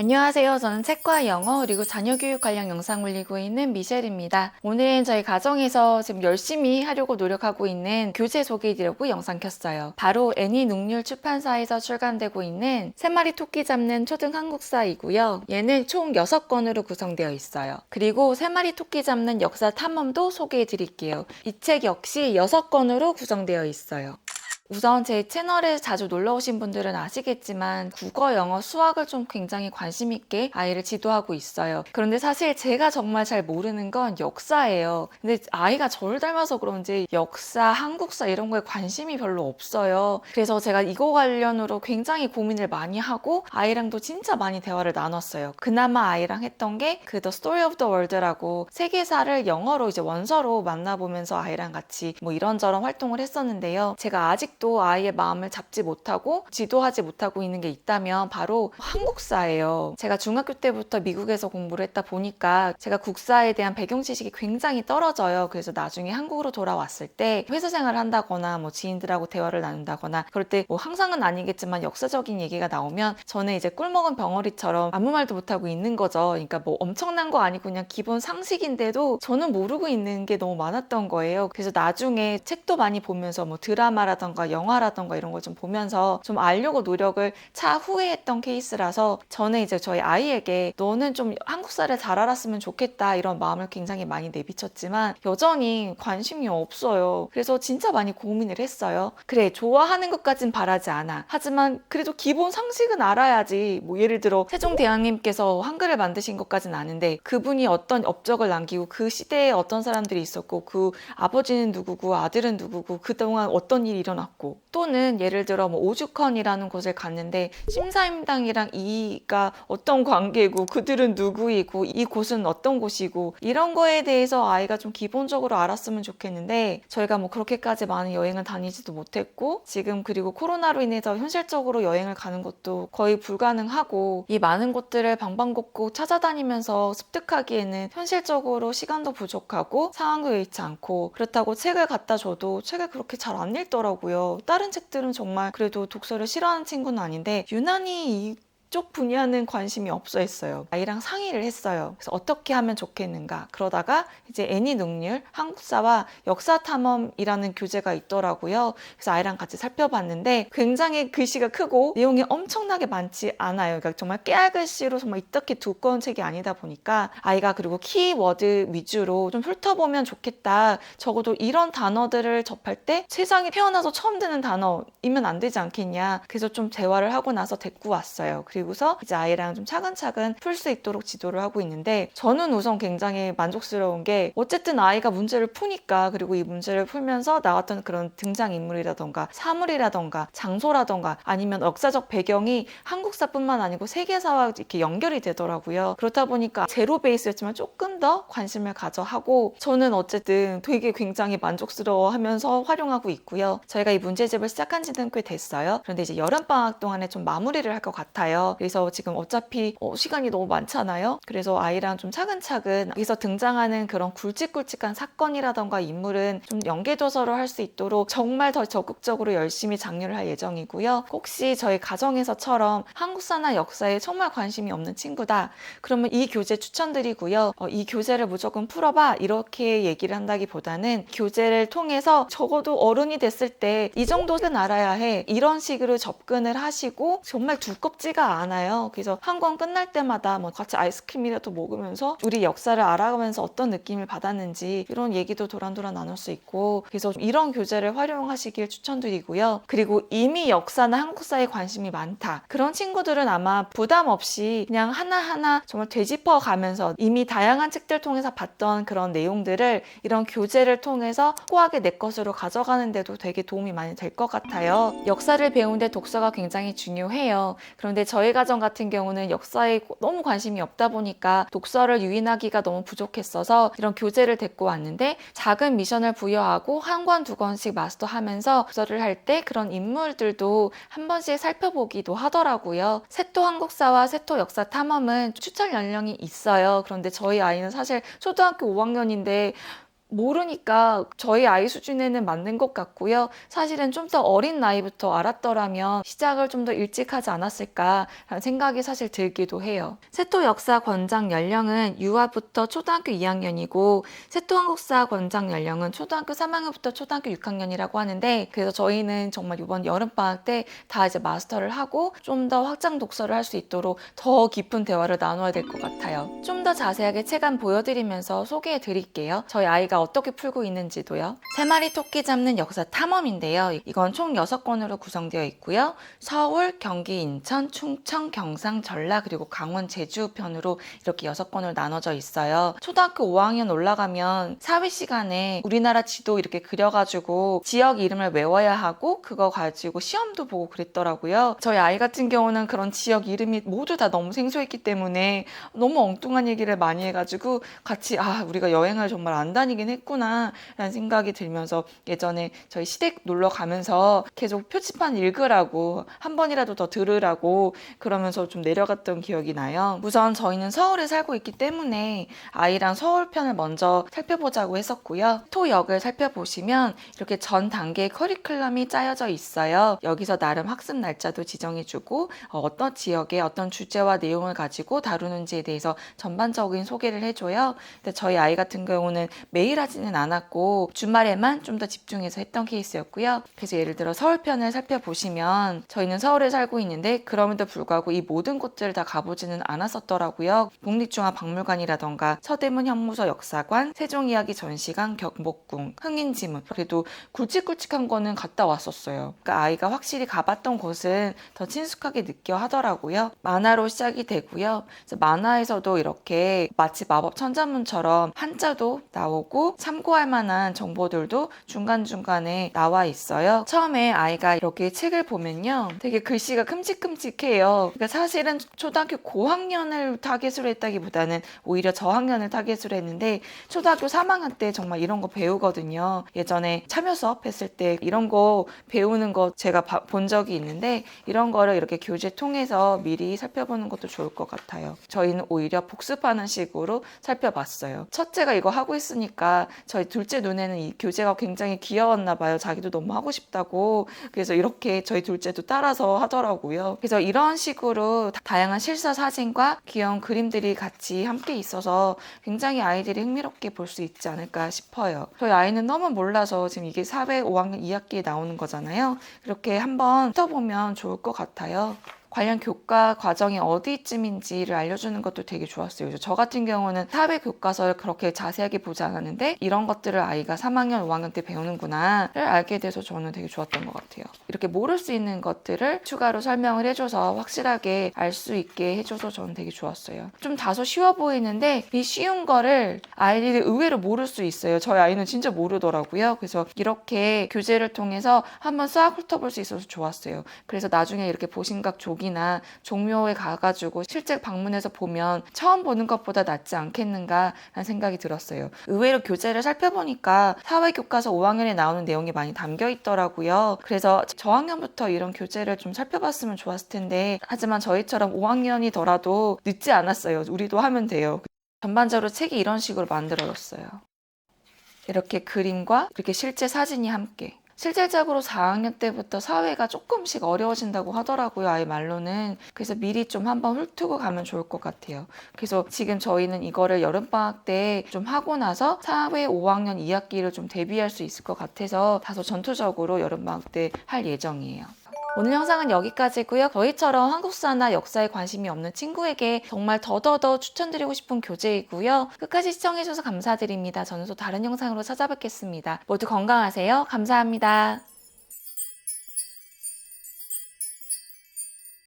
안녕하세요. 저는 책과 영어 그리고 자녀 교육 관련 영상 올리고 있는 미셸입니다. 오늘은 저희 가정에서 지금 열심히 하려고 노력하고 있는 교재 소개해드리려고 영상 켰어요. 바로 애니 농률 출판사에서 출간되고 있는 세 마리 토끼 잡는 초등 한국사이고요. 얘는 총 6권으로 구성되어 있어요. 그리고 세 마리 토끼 잡는 역사 탐험도 소개해드릴게요. 이 책 역시 6권으로 구성되어 있어요. 우선 제 채널에 자주 놀러 오신 분들은 아시겠지만 국어, 영어, 수학을 좀 굉장히 관심 있게 아이를 지도하고 있어요. 그런데 사실 제가 정말 잘 모르는 건 역사예요. 근데 아이가 저를 닮아서 그런지 역사, 한국사 이런 거에 관심이 별로 없어요. 그래서 제가 이거 관련으로 굉장히 고민을 많이 하고 아이랑도 진짜 많이 대화를 나눴어요. 그나마 아이랑 했던 게 그 The Story of the World라고 세계사를 영어로 이제 원서로 만나보면서 아이랑 같이 뭐 이런저런 활동을 했었는데요. 제가 아직 도 아이의 마음을 잡지 못하고 지도하지 못하고 있는 게 있다면 바로 한국사예요. 제가 중학교 때부터 미국에서 공부를 했다 보니까 제가 국사에 대한 배경 지식이 굉장히 떨어져요. 그래서 나중에 한국으로 돌아왔을 때 회사 생활을 한다거나 뭐 지인들하고 대화를 나눈다거나 그럴 때 뭐 항상은 아니겠지만 역사적인 얘기가 나오면 저는 이제 꿀먹은 병어리처럼 아무 말도 못하고 있는 거죠. 그러니까 뭐 엄청난 거 아니고 그냥 기본 상식인데도 저는 모르고 있는 게 너무 많았던 거예요. 그래서 나중에 책도 많이 보면서 뭐 드라마라던가 영화라던가 이런 걸 좀 보면서 좀 알려고 노력을 차후에 했던 케이스라서 저는 이제 저희 아이에게 너는 좀 한국사를 잘 알았으면 좋겠다 이런 마음을 굉장히 많이 내비쳤지만 여전히 관심이 없어요. 그래서 진짜 많이 고민을 했어요. 그래, 좋아하는 것까진 바라지 않아. 하지만 그래도 기본 상식은 알아야지. 뭐 예를 들어 세종대왕님께서 한글을 만드신 것까진 아는데 그분이 어떤 업적을 남기고 그 시대에 어떤 사람들이 있었고 그 아버지는 누구고 아들은 누구고 그동안 어떤 일이 일어났고 또는 예를 들어 뭐 오죽헌이라는 곳을 갔는데 심사임당이랑 이가 어떤 관계고 그들은 누구이고 이 곳은 어떤 곳이고 이런 거에 대해서 아이가 좀 기본적으로 알았으면 좋겠는데 저희가 뭐 그렇게까지 많은 여행을 다니지도 못했고 지금 그리고 코로나로 인해서 현실적으로 여행을 가는 것도 거의 불가능하고 이 많은 곳들을 방방곡곡 찾아다니면서 습득하기에는 현실적으로 시간도 부족하고 상황도 여의치 않고 그렇다고 책을 갖다 줘도 책을 그렇게 잘 안 읽더라고요. 다른 책들은 정말 그래도 독서를 싫어하는 친구는 아닌데 유난히 이 쪽 분야는 관심이 없어 했어요. 아이랑 상의를 했어요. 그래서 어떻게 하면 좋겠는가. 그러다가 이제 애니 능률, 한국사와 역사 탐험이라는 교재가 있더라고요. 그래서 아이랑 같이 살펴봤는데 굉장히 글씨가 크고 내용이 엄청나게 많지 않아요. 그러니까 정말 깨알글씨로 정말 이렇게 두꺼운 책이 아니다 보니까 아이가 그리고 키워드 위주로 좀 훑어보면 좋겠다. 적어도 이런 단어들을 접할 때 세상에 태어나서 처음 듣는 단어이면 안 되지 않겠냐. 그래서 좀 대화를 하고 나서 데리고 왔어요. 그리고 서 이제 아이랑 좀 차근차근 풀 수 있도록 지도를 하고 있는데 저는 우선 굉장히 만족스러운 게 어쨌든 아이가 문제를 푸니까 그리고 이 문제를 풀면서 나왔던 그런 등장인물이라던가 사물이라던가 장소라던가 아니면 역사적 배경이 한국사뿐만 아니고 세계사와 이렇게 연결이 되더라고요. 그렇다 보니까 제로 베이스였지만 조금 더 관심을 가져 하고 저는 어쨌든 되게 굉장히 만족스러워 하면서 활용하고 있고요. 저희가 이 문제집을 시작한 지는 꽤 됐어요. 그런데 이제 여름방학 동안에 좀 마무리를 할 것 같아요. 그래서 지금 어차피 어, 시간이 너무 많잖아요. 그래서 아이랑 좀 차근차근 여기서 등장하는 그런 굵직굵직한 사건이라던가 인물은 좀 연계도서로 할 수 있도록 정말 더 적극적으로 열심히 장려를 할 예정이고요. 혹시 저희 가정에서처럼 한국사나 역사에 정말 관심이 없는 친구다. 그러면 이 교재 추천드리고요. 어, 이 교재를 무조건 풀어봐. 이렇게 얘기를 한다기보다는 교재를 통해서 적어도 어른이 됐을 때 이 정도는 알아야 해. 이런 식으로 접근을 하시고 정말 두껍지가 않아요. 그래서 한권 끝날 때마다 뭐 같이 아이스크림이라도 먹으면서 우리 역사를 알아가면서 어떤 느낌을 받았는지 이런 얘기도 도란도란 나눌 수 있고 그래서 이런 교재를 활용하시길 추천드리고요. 그리고 이미 역사나 한국사에 관심이 많다. 그런 친구들은 아마 부담 없이 그냥 하나하나 정말 되짚어 가면서 이미 다양한 책들 통해서 봤던 그런 내용들을 이런 교재를 통해서 호하게 내 것으로 가져가는 데도 되게 도움이 많이 될 것 같아요. 역사를 배우는데 독서가 굉장히 중요해요. 그런데 저희 가정 같은 경우는 역사에 너무 관심이 없다 보니까 독서를 유인하기가 너무 부족했어서 이런 교재를 데리고 왔는데 작은 미션을 부여하고 한 권 두 권씩 마스터하면서 독서를 할 때 그런 인물들도 한 번씩 살펴보기도 하더라고요. 세토 한국사와 세토 역사 탐험은 추천 연령이 있어요. 그런데 저희 아이는 사실 초등학교 5학년인데 모르니까 저희 아이 수준에는 맞는 것 같고요. 사실은 좀 더 어린 나이부터 알았더라면 시작을 좀 더 일찍 하지 않았을까라는 생각이 사실 들기도 해요. 세토 역사 권장 연령은 유아부터 초등학교 2학년이고 세토 한국사 권장 연령은 초등학교 3학년부터 초등학교 6학년이라고 하는데 그래서 저희는 정말 이번 여름 방학 때 다 이제 마스터를 하고 좀 더 확장 독서를 할 수 있도록 더 깊은 대화를 나눠야 될 것 같아요. 좀 더 자세하게 체감 보여드리면서 소개해 드릴게요. 저희 아이가 어떻게 풀고 있는지도요. 세 마리 토끼 잡는 역사 탐험인데요. 이건 총 6권으로 구성되어 있고요. 서울, 경기, 인천, 충청, 경상, 전라 그리고 강원, 제주 편으로 이렇게 6권으로 나눠져 있어요. 초등학교 5학년 올라가면 사회 시간에 우리나라 지도 이렇게 그려가지고 지역 이름을 외워야 하고 그거 가지고 시험도 보고 그랬더라고요. 저희 아이 같은 경우는 그런 지역 이름이 모두 다 너무 생소했기 때문에 너무 엉뚱한 얘기를 많이 해가지고 같이 아 우리가 여행을 정말 안 다니긴 했구나 라는 생각이 들면서 예전에 저희 시댁 놀러 가면서 계속 표지판 읽으라고 한 번이라도 더 들으라고 그러면서 좀 내려갔던 기억이 나요. 우선 저희는 서울에 살고 있기 때문에 아이랑 서울 편을 먼저 살펴보자고 했었고요. 토역을 살펴보시면 이렇게 전 단계 커리큘럼이 짜여져 있어요. 여기서 나름 학습 날짜도 지정해주고 어, 어떤 지역에 어떤 주제와 내용을 가지고 다루는지에 대해서 전반적인 소개를 해줘요. 근데 저희 아이 같은 경우는 매일 하지는 않았고 주말에만 좀 더 집중해서 했던 케이스였고요. 그래서 예를 들어 서울 편을 살펴보시면 저희는 서울에 살고 있는데 그럼에도 불구하고 이 모든 곳들을 다 가보지는 않았었더라고요. 국립중앙박물관이라던가 서대문 현무소 역사관, 세종이야기 전시관, 경복궁, 흥인지문 그래도 굵직굵직한 거는 갔다 왔었어요. 그러니까 아이가 확실히 가봤던 곳은 더 친숙하게 느껴 하더라고요. 만화로 시작이 되고요. 만화에서도 이렇게 마치 마법 천자문처럼 한자도 나오고 참고할 만한 정보들도 중간중간에 나와 있어요. 처음에 아이가 이렇게 책을 보면요. 되게 글씨가 큼직큼직해요. 그러니까 사실은 초등학교 고학년을 타겟으로 했다기보다는 오히려 저학년을 타겟으로 했는데 초등학교 3학년 때 정말 이런 거 배우거든요. 예전에 참여 수업 했을 때 이런 거 배우는 거 제가 봐- 본 적이 있는데 이런 거를 이렇게 교재 통해서 미리 살펴보는 것도 좋을 것 같아요. 저희는 오히려 복습하는 식으로 살펴봤어요. 첫째가 이거 하고 있으니까 저희 둘째 눈에는 이 교재가 굉장히 귀여웠나 봐요. 자기도 너무 하고 싶다고. 그래서 이렇게 저희 둘째도 따라서 하더라고요. 그래서 이런 식으로 다- 다양한 실사 사진과 귀여운 그림들이 같이 함께 있어서 굉장히 아이들이 흥미롭게 볼 수 있지 않을까 싶어요. 저희 아이는 너무 몰라서 지금 이게 405학년 2학기에 나오는 거잖아요. 이렇게 한번 훑어보면 좋을 것 같아요. 관련 교과 과정이 어디쯤인지를 알려주는 것도 되게 좋았어요. 저 같은 경우는 사회 교과서를 그렇게 자세하게 보지 않았는데 이런 것들을 아이가 3학년, 5학년 때 배우는구나를 알게 돼서 저는 되게 좋았던 것 같아요. 이렇게 모를 수 있는 것들을 추가로 설명을 해줘서 확실하게 알 수 있게 해줘서 저는 되게 좋았어요. 좀 다소 쉬워 보이는데 이 쉬운 거를 아이들이 의외로 모를 수 있어요. 저희 아이는 진짜 모르더라고요. 그래서 이렇게 교재를 통해서 한번 싹 훑어볼 수 있어서 좋았어요. 그래서 나중에 이렇게 보신각 족이나 종묘에 가가지고 실제 방문해서 보면 처음 보는 것보다 낫지 않겠는가라는 생각이 들었어요. 의외로 교재를 살펴보니까 사회교과서 5학년에 나오는 내용이 많이 담겨 있더라고요. 그래서 저학년부터 이런 교재를 좀 살펴봤으면 좋았을 텐데 하지만 저희처럼 5학년이더라도 늦지 않았어요. 우리도 하면 돼요. 전반적으로 책이 이런 식으로 만들어졌어요. 이렇게 그림과 이렇게 실제 사진이 함께. 실질적으로 4학년 때부터 사회가 조금씩 어려워진다고 하더라고요, 아이 말로는. 그래서 미리 좀 한번 훑고 가면 좋을 것 같아요. 그래서 지금 저희는 이거를 여름방학 때 좀 하고 나서 사회 5학년 2학기를 좀 대비할 수 있을 것 같아서 다소 전투적으로 여름방학 때 할 예정이에요. 오늘 영상은 여기까지고요. 저희처럼 한국사나 역사에 관심이 없는 친구에게 정말 더더더 추천드리고 싶은 교재이고요. 끝까지 시청해주셔서 감사드립니다. 저는 또 다른 영상으로 찾아뵙겠습니다. 모두 건강하세요. 감사합니다.